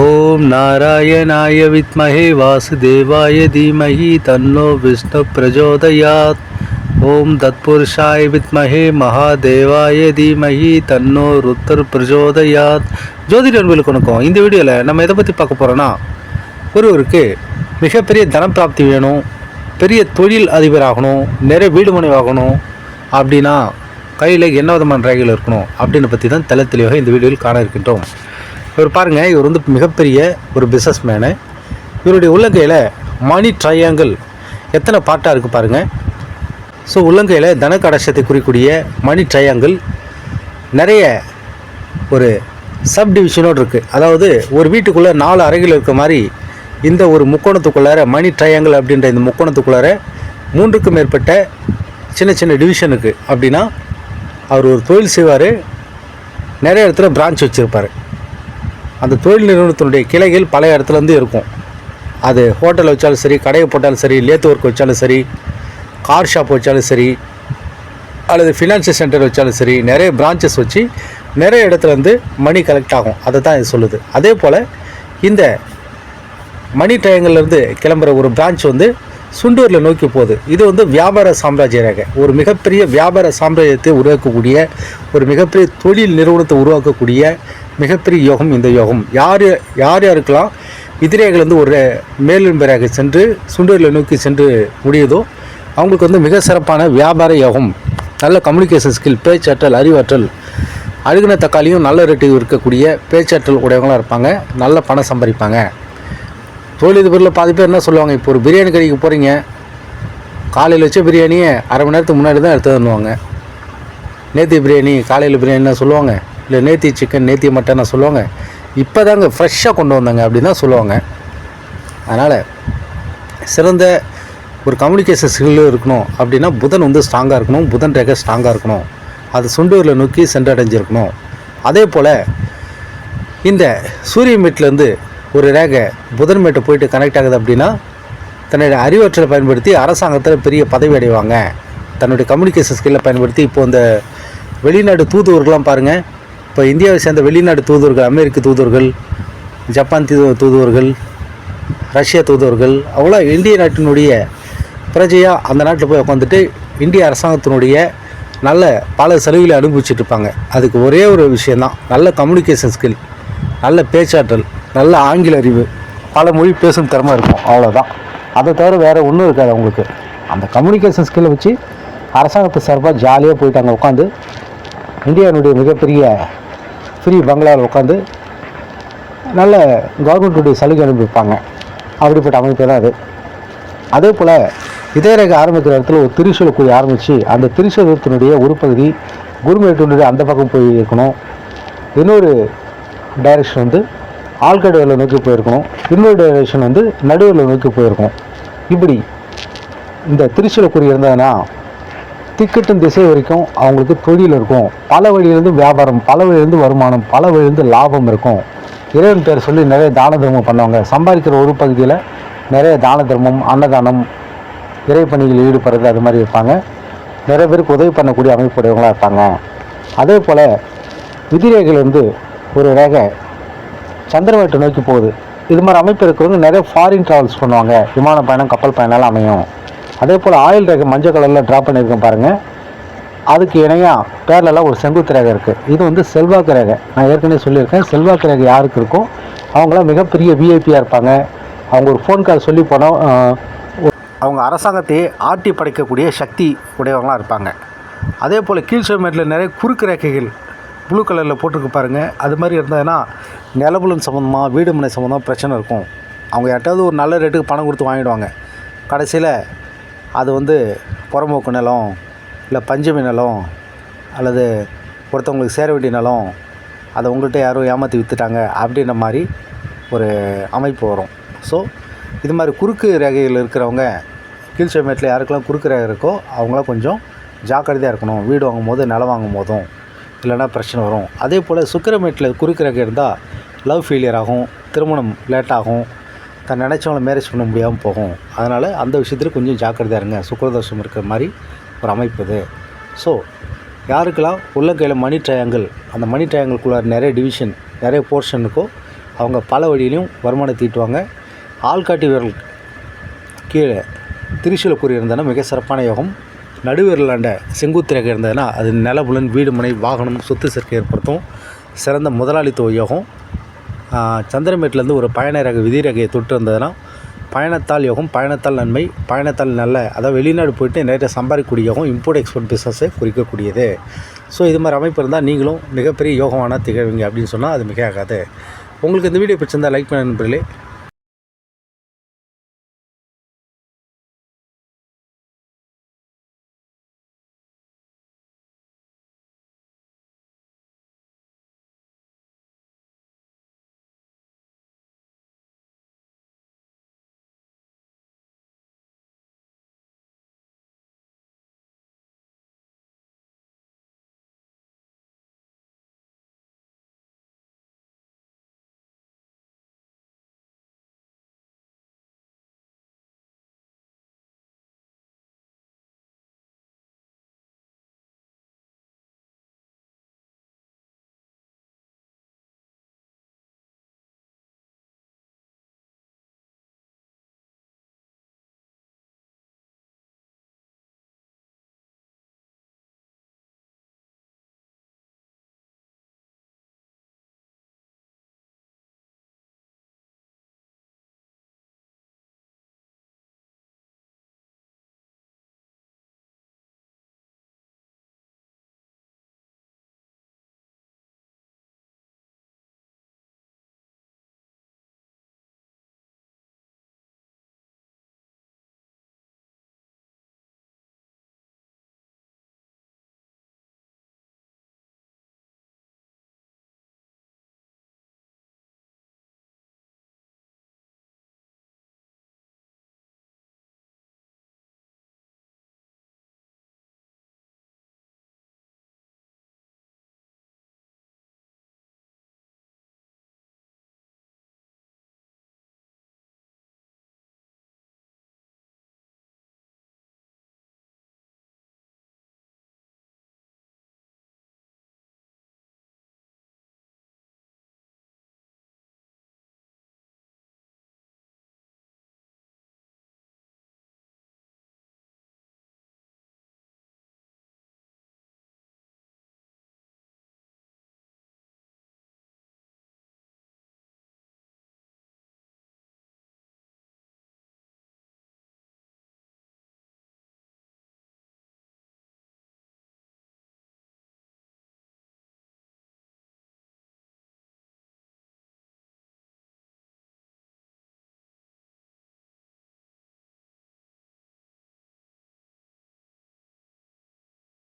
ஓம் நாராயணாய வித்மஹே வாசுதேவாய தீமஹி தன்னோ விஷ்ணு பிரஜோதயாத். ஓம் தத்புருஷாய வித்மஹே மகாதேவாய தீமஹி தன்னோ ருத்தர் பிரஜோதயாத். ஜோதிட அன்பர்களுக்கு வணக்கம். இந்த வீடியோவில் நம்ம எதை பற்றி பார்க்க போகிறோன்னா ஒருவருக்கு மிகப்பெரிய தனப்பிராப்தி வேணும் பெரிய தொழில் அதிபராகணும் நிறைய வீடு மனைவாகணும் அப்படின்னா கையில் என்ன விதமான ரேகைகள் இருக்கணும் அப்படின்னு பற்றி தான் தெல தெளிவாக இந்த வீடியோவில் காண இருக்கின்றோம். இவர் பாருங்கள் இவர் வந்து மிகப்பெரிய ஒரு பிஸ்னஸ் மேனு இவருடைய உள்ளங்கையில் மணி ட்ரையாங்கிள் எத்தனை பார்ட்டாக இருக்குது பாருங்கள் ஸோ உள்ளங்கையில் தன கடாட்சத்தை குறிக்கூடிய மணி ட்ரையாங்கிள் நிறைய ஒரு சப் டிவிஷனோடு இருக்குது அதாவது ஒரு வீட்டுக்குள்ளே நாலு அறைகள் இருக்க மாதிரி இந்த ஒரு முக்கோணத்துக்குள்ளார மணி ட்ரையாங்கிள் அப்படின்ற இந்த முக்கோணத்துக்குள்ளார மூன்றுக்கும் மேற்பட்ட சின்ன சின்ன டிவிஷனுக்கு அப்படின்னா அவர் ஒரு தொழில் செய்வார். நிறைய இடத்துல பிரான்ச் வச்சுருப்பார். அந்த தொழில் நிறுவனத்தினுடைய கிளைகள் பல இடத்துலேருந்து இருக்கும். அது ஹோட்டல் வச்சாலும் சரி கடையை போட்டாலும் சரி லேத்து ஒர்க் வச்சாலும் சரி கார் ஷாப் வச்சாலும் சரி அல்லது ஃபினான்ஷியல் சென்டர் வச்சாலும் சரி நிறைய பிரான்ச்சஸ் வச்சு நிறைய இடத்துலேருந்து மணி கலெக்ட் ஆகும். அதை தான் இது சொல்லுது. அதே போல் இந்த மணி ட்ரையங்கள்லேருந்து கிளம்புற ஒரு பிரான்ச் வந்து சுண்டூரில் நோக்கி போகுது. இது வந்து வியாபார சாம்ராஜ்ய ரேகை ஒரு மிகப்பெரிய வியாபார சாம்ராஜ்யத்தை உருவாக்கக்கூடிய ஒரு மிகப்பெரிய தொழில் நிறுவனத்தை உருவாக்கக்கூடிய மிகப்பெரிய யோகம் இந்த யோகம். யார் யார் யாருக்கெல்லாம் எதிரிகள் வந்து ஒரு மேலும் சென்று சுண்டூரில் நோக்கி சென்று முடியுதோ அவங்களுக்கு வந்து மிக சிறப்பான வியாபார யோகம். நல்ல கம்யூனிகேஷன் ஸ்கில் பேச்சாற்றல் அறிவாற்றல். அழுகின தக்காளியும் நல்ல ரேட்டு இருக்கக்கூடிய பேச்சாற்றல் உடையவங்களாக இருப்பாங்க. நல்ல பணம் சம்பாதிப்பாங்க. தொழிலதிபரில் பாதி பேர் என்ன சொல்லுவாங்க இப்போ ஒரு பிரியாணி கடைக்கு போகிறீங்க காலையில் வச்ச பிரியாணியை அரை மணி நேரத்துக்கு முன்னாடி தான் எடுத்து தருவாங்க நேற்று பிரியாணி காலையில் பிரியாணினா சொல்லுவாங்க. இல்லை நேத்தி சிக்கன் நேத்தி மட்டன்னா சொல்லுவாங்க. இப்போ தாங்க ஃப்ரெஷ்ஷாக கொண்டு வந்தாங்க அப்படின்னு தான் சொல்லுவாங்க. அதனால் சிறந்த ஒரு கம்யூனிகேஷன் ஸ்கில் இருக்கணும் அப்படின்னா புதன் வந்து ஸ்ட்ராங்காக இருக்கணும் புதன் ரேகை ஸ்ட்ராங்காக இருக்கணும். அது சுண்டூரில் நோக்கி சென்றடைஞ்சிருக்கணும். அதே போல் இந்த சூரிய மீட்லேருந்து ஒரு ரேகை புதன் மேட்டை போயிட்டு கனெக்ட் ஆகுது அப்படின்னா தன்னுடைய அறிவாற்றலை பயன்படுத்தி அரசாங்கத்தில் பெரிய பதவி அடைவாங்க. தன்னுடைய கம்யூனிகேஷன் ஸ்கில்லை பயன்படுத்தி இப்போது இந்த வெளிநாடு தூதுவர்கள்லாம் பாருங்கள் இப்போ இந்தியாவை சேர்ந்த வெளிநாடு தூதுவர்கள் அமெரிக்க தூதுவர்கள் ஜப்பான் தூது தூதுவர்கள் ரஷ்ய தூதுவர்கள் அவ்வளோ இந்திய நாட்டினுடைய பிரஜையாக அந்த நாட்டில் போய் உட்காந்துட்டு இந்திய அரசாங்கத்தினுடைய நல்ல பல செலவுகளை அனுபவிச்சுட்டு இருப்பாங்க. அதுக்கு ஒரே ஒரு விஷயந்தான். நல்ல கம்யூனிகேஷன் ஸ்கில் நல்ல பேச்சாற்றல் நல்ல ஆங்கில அறிவு பல மொழி பேசும் திறமை இருக்கும். அவ்வளோதான். அதை தவிர வேறு ஒன்றும் இருக்காது அவங்களுக்கு. அந்த கம்யூனிகேஷன் ஸ்கில்லை வச்சு அரசாங்கத்தை சார்பாக ஜாலியாக போயிட்டாங்க அங்கே உட்காந்து இந்தியாவினுடைய மிகப்பெரிய ஃப்ரீ பங்களாவில் உட்காந்து நல்ல கவர்மெண்ட்டுடைய சலுகை அனுப்பிப்பாங்க அப்படிப்பட்ட அமைப்பு தான் அது. அதே போல் இதயரேகை ஆரம்பிக்கிற இடத்துல ஒரு திரிசூலக்குழி ஆரம்பித்து அந்த திரிசூலத்தினுடைய ஒரு பகுதி குருமேட்டினுடைய அந்த பக்கம் போய் இருக்கணும். இன்னொரு டைரக்ஷன் வந்து ஆழ்கடலில் நோக்கி போயிருக்கணும். இன்னொரு டைரக்ஷன் வந்து நடுவில் நோக்கி போயிருக்கணும். இப்படி இந்த திரிசூலக்குறி இருந்ததுன்னா திக்கட்டும் திசை வரைக்கும் அவங்களுக்கு தொழில் இருக்கும். பல வழியிலேருந்து வியாபாரம் பல வழியிலேருந்து வருமானம் பல வழியிலேருந்து லாபம் இருக்கும். இறைவன் பேர் சொல்லி நிறைய தான தர்மம் பண்ணுவாங்க. சம்பாதிக்கிற ஒரு பகுதியில் நிறைய தான தர்மம் அன்னதானம் இறை இறைப்பணியில் ஈடுபடுறது அது மாதிரி இருப்பாங்க. நிறைய பேருக்கு உதவி பண்ணக்கூடிய அமைப்புடையவங்களாக இருப்பாங்க. அதே போல் விதிரேகையிலேருந்து ஒரு ரேகை சந்திரவேட்டை நோக்கி போகுது. இது மாதிரி அமைப்பு இருக்கிறவங்க நிறைய ஃபாரின் ட்ராவல்ஸ் பண்ணுவாங்க. விமான பயணம் கப்பல் பயணம்லாம் அமையும். அதே போல் ஆயில் ரேகை மஞ்சள் கலரில் ட்ராப் பண்ணியிருக்கேன் பாருங்கள் அதுக்கு இணையாக பேரலெல்லாம் ஒரு செங்குத்து ரேகை இருக்குது இது வந்து செல்வாக்கு ரேகை. நான் ஏற்கனவே சொல்லியிருக்கேன் செல்வாக்கு ரேகை யாருக்கு இருக்கோ அவங்களாம் மிகப்பெரிய விஐபியாக இருப்பாங்க. அவங்க ஒரு ஃபோன் கால் சொல்லி போனால் அவங்க அரசாங்கத்தையே ஆட்டி படைக்கக்கூடிய சக்தி உடையவங்களாக இருப்பாங்க. அதே போல் கீழ் நிறைய குறுக்கு ரேகைகள் ப்ளூ கலரில் போட்டிருக்கு பாருங்கள் அது மாதிரி இருந்ததுன்னா நிலபுலன் சம்மந்தமாக வீடு மனை சம்மந்தமாக பிரச்சனை இருக்கும். அவங்க யார்ட்டாவது ஒரு நல்ல ரேட்டுக்கு பணம் கொடுத்து வாங்கிடுவாங்க. கடைசியில் அது வந்து புறம்போக்கு நிலம் இல்லை பஞ்சமி நிலம் அல்லது ஒருத்தவங்களுக்கு சேர வேண்டிய நிலம் அதை உங்கள்கிட்ட யாரும் ஏமாற்றி விற்றுட்டாங்க அப்படின்ற மாதிரி ஒரு அமைப்பு வரும். ஸோ இது மாதிரி குறுக்கு ரேகையில் இருக்கிறவங்க கீழ் சமயத்தில் யாருக்கெல்லாம் குறுக்கு ரேகை இருக்கோ அவங்களாம் கொஞ்சம் ஜாக்கிரதையாக இருக்கணும். வீடு வாங்கும் போது நிலம் வாங்கும் போதும் இல்லைன்னா பிரச்சனை வரும். அதே போல் சுக்கிரமேட்டில் குறுக்கு ரேகை இருந்தால் லவ் ஃபெயிலியர் ஆகும் திருமணம் லேட் ஆகும் தான் நினச்சவங்கள மேரேஜ் பண்ண முடியாமல் போகும். அதனால் அந்த விஷயத்தில் கொஞ்சம் ஜாக்கிரதையாக இருங்க. சுக்கரதோஷம் இருக்கிற மாதிரி ஒரு அமைப்பு இது. ஸோ யாருக்கெல்லாம் உள்ளங்கையில் மணி ட்ரையாங்கிள் அந்த மணி ட்ரையாங்கிள்குள்ளார நிறைய டிவிஷன் நிறைய போர்ஷன் இருக்கோ அவங்க பல வழியிலையும் வருமானம் தீட்டுவாங்க. ஆள்காட்டி விரல் கீழே திருச்சியில் கூறியிருந்தனா இருந்ததுன்னா மிக சிறப்பான யோகம். நடுவிரலாண்ட செங்குத்திரக இருந்ததுன்னா அது நிலபுலன் வீடு மனை வாகனம் சொத்து சேர்க்கை ஏற்படுத்தும். சிறந்த முதலாளித்துவ யோகம். சந்திரமேட்லேருந்து ஒரு பயண ரக விதி ரகையை தொட்டு வந்ததுன்னா பயணத்தால் யோகம் பயணத்தால் நன்மை பயணத்தால் நல்ல. அதாவது வெளிநாடு போயிட்டு நிறைய சம்பாதிக்கக்கூடிய யோகம் இம்போர்ட் எக்ஸ்போர்ட் பிஸ்னஸை குறிக்கக்கூடியது. ஸோ இது மாதிரி அமைப்பு இருந்தால் நீங்களும் மிகப்பெரிய யோகமான திகழ்வீங்க அப்படின்னு சொன்னால் அது மிக ஆகாது உங்களுக்கு இந்த வீடியோ பிடிச்சிருந்தால் லைக் பண்ண நண்பர்களே.